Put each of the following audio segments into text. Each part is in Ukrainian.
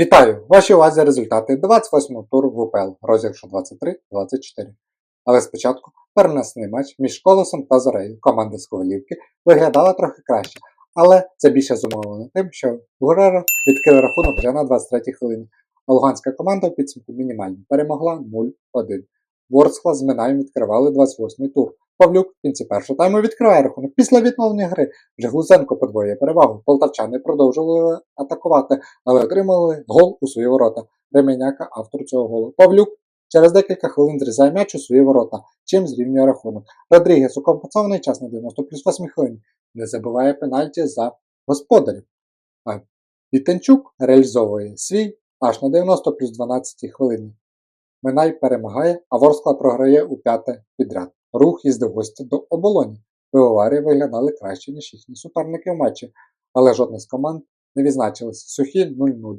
Вітаю! Вашій увазі результати 28-го туру в УПЛ розіграшу 23-24. Але спочатку перенесений матч між Колосом та Зорею. Команда з Ковалівки виглядала трохи краще, але це більше зумовлено тим, що Гуреро відкрив рахунок вже на 23-й хвилині, а луганська команда в підсумку мінімально перемогла 0-1. Ворскла з Минаєм відкривали 28-й тур. Павлюк в кінці першого тайму відкриває рахунок. Після відновлення гри вже Глузенко подвоює перевагу. Полтавчани продовжували атакувати, але отримали гол у свої ворота. Ременяка автор цього голу. Павлюк через декілька хвилин зрізає м'яч у свої ворота, чим зрівнює рахунок. Родрігес у компенсований час на 90 плюс 8 хвилин не забуває пенальті за господарів. А Вітенчук реалізовує свій аж на 90 плюс 12 хвилині. Минай перемагає, а Ворскла програє у п'яте підряд. Рух їздив гості до оболоні. Пивоварі виглядали краще, ніж їхні суперники в матчі, але жодна з команд не відзначилася. Сухі 0-0.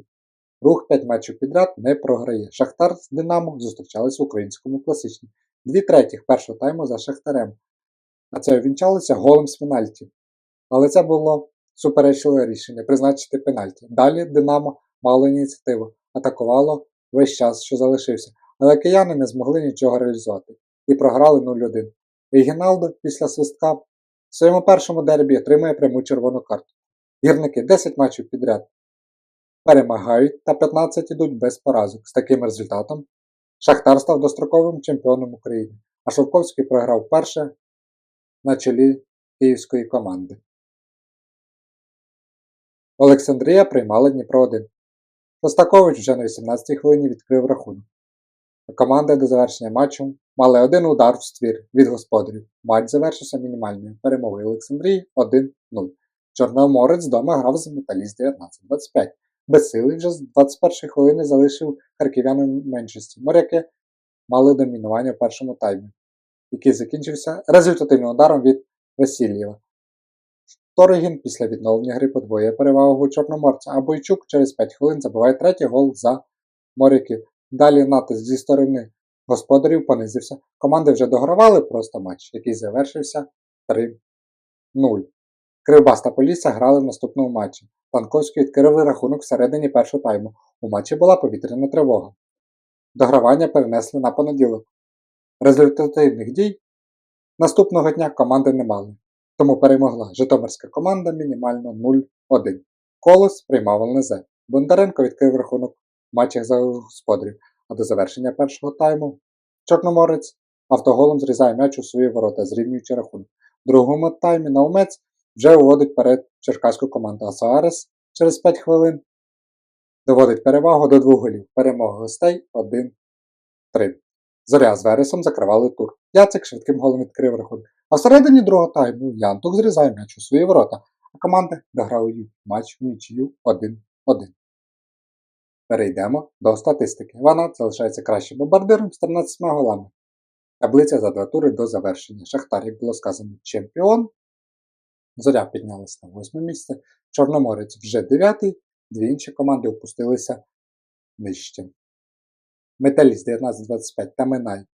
Рух 5 матчів підряд не програє. Шахтар з Динамо зустрічались в українському класичні. Дві третіх першого тайму за Шахтарем. А це увінчалося голом з пенальті. Але це було суперечливе рішення призначити пенальті. Далі Динамо мало ініціативу, атакувало весь час, що залишився. Але кияни не змогли нічого реалізувати і програли 0-1. Рігіналдо після свистка в своєму першому дербі отримує пряму червону карту. Гірники 10 матчів підряд перемагають та 15 ідуть без поразок. З таким результатом Шахтар став достроковим чемпіоном України, а Шовковський програв перше на чолі київської команди. Олександрія приймала Дніпро 1. Шостакович вже на 18-й хвилині відкрив рахунок. Команди до завершення матчу мали один удар в ствір від господарів. Матч завершився мінімальною перемогою Олександрії 1-0. Чорноморець вдома грав за металіст 19-25. Безсилий вже з 21-ї хвилини залишив харків'янам меншості. Моряки мали домінування в першому таймі, який закінчився результативним ударом від Васильєва. Торогін після відновлення гри подвоює перевагу Чорноморця, а Бойчук через 5 хвилин забиває третій гол за моряків. Далі натиск зі сторони господарів понизився. Команди вже догравали просто матч, який завершився 3-0. Кривбас та Полісся грали в наступному матчі. Панковський відкрив рахунок всередині першого тайму. У матчі була повітряна тривога. Догравання перенесли на понеділок. Результативних дій наступного дня команди не мали, тому перемогла Житомирська команда мінімально 0-1. Колос приймав ЛНЗ. Бондаренко відкрив рахунок в матчах за господарів, а до завершення першого тайму Чорноморець автоголом зрізає м'яч у свої ворота, зрівнюючи рахунок. В другому таймі Наумець вже виводить перед черкаську команду, а Саарес через 5 хвилин доводить перевагу до двох голів. Перемога гостей 1-3. Зоря з Вересом закривали тур. Яцик швидким голом відкрив рахунок. А всередині другого тайму Янтук зрізає м'яч у свої ворота, а команди дограли матч в нічию 1-1. Перейдемо до статистики. Вона залишається кращим бомбардиром з 13 голами. Таблиця за два тури до завершення. Шахтар, як було сказано, чемпіон. Зоря піднялася на 8 місце. Чорноморець вже 9 дві інші команди опустилися нижче. Металіст 19-25 та Минай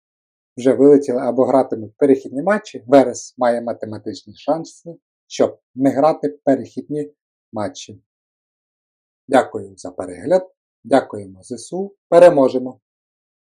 вже вилетіли або гратимуть перехідні матчі. Верес має математичні шанси, щоб не грати перехідні матчі. Дякую за перегляд. Дякуємо ЗСУ. Переможемо!